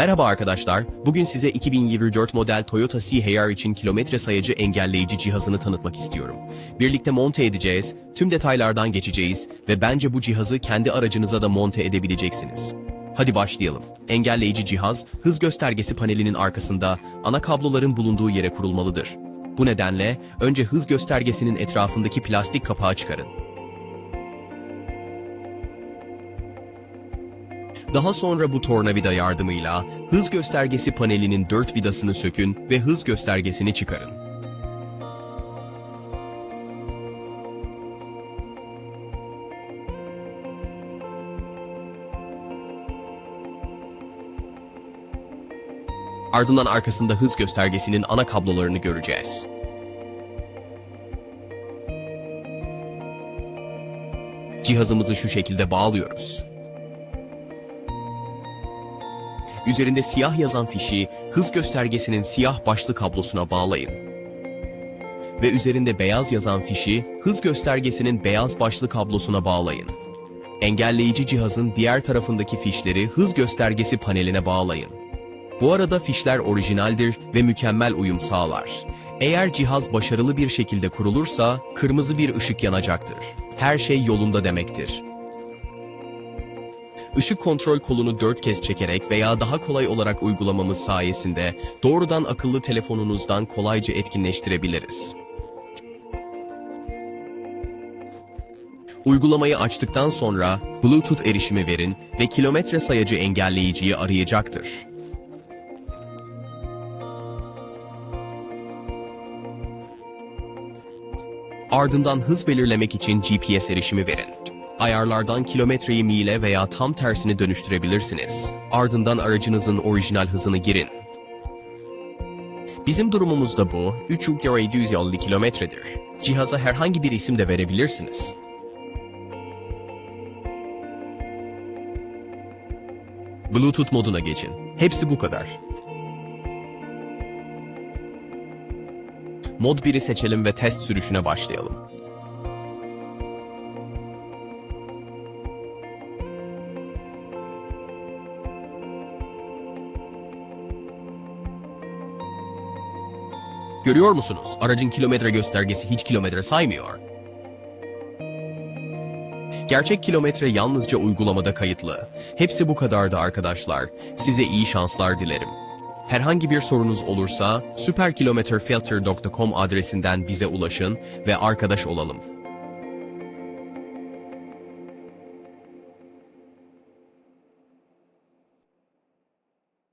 Merhaba arkadaşlar, bugün size 2024 model Toyota CHR için kilometre sayacı engelleyici cihazını tanıtmak istiyorum. Birlikte monte edeceğiz, tüm detaylardan geçeceğiz ve bence bu cihazı kendi aracınıza da monte edebileceksiniz. Hadi başlayalım. Engelleyici cihaz, hız göstergesi panelinin arkasında ana kabloların bulunduğu yere kurulmalıdır. Bu nedenle önce hız göstergesinin etrafındaki plastik kapağı çıkarın. Daha sonra bu tornavida yardımıyla hız göstergesi panelinin dört vidasını sökün ve hız göstergesini çıkarın. Ardından arkasında hız göstergesinin ana kablolarını göreceğiz. Cihazımızı şu şekilde bağlıyoruz. Üzerinde siyah yazan fişi hız göstergesinin siyah başlı kablosuna bağlayın. Ve üzerinde beyaz yazan fişi hız göstergesinin beyaz başlı kablosuna bağlayın. Engelleyici cihazın diğer tarafındaki fişleri hız göstergesi paneline bağlayın. Bu arada fişler orijinaldir ve mükemmel uyum sağlar. Eğer cihaz başarılı bir şekilde kurulursa kırmızı bir ışık yanacaktır. Her şey yolunda demektir. Işık kontrol kolunu 4 kez çekerek veya daha kolay olarak uygulamamız sayesinde doğrudan akıllı telefonunuzdan kolayca etkinleştirebiliriz. Uygulamayı açtıktan sonra Bluetooth erişimi verin ve kilometre sayacı engelleyiciyi arayacaktır. Ardından hız belirlemek için GPS erişimi verin. Ayarlardan kilometreyi mile veya tam tersini dönüştürebilirsiniz. Ardından aracınızın orijinal hızını girin. Bizim durumumuzda bu 3.750 kilometredir. Cihaza herhangi bir isim de verebilirsiniz. Bluetooth moduna geçin. Hepsi bu kadar. Mod 1'i seçelim ve test sürüşüne başlayalım. Görüyor musunuz? Aracın kilometre göstergesi hiç kilometre saymıyor. Gerçek kilometre yalnızca uygulamada kayıtlı. Hepsi bu kadardı arkadaşlar. Size iyi şanslar dilerim. Herhangi bir sorunuz olursa superkilometrefilter.com adresinden bize ulaşın ve arkadaş olalım.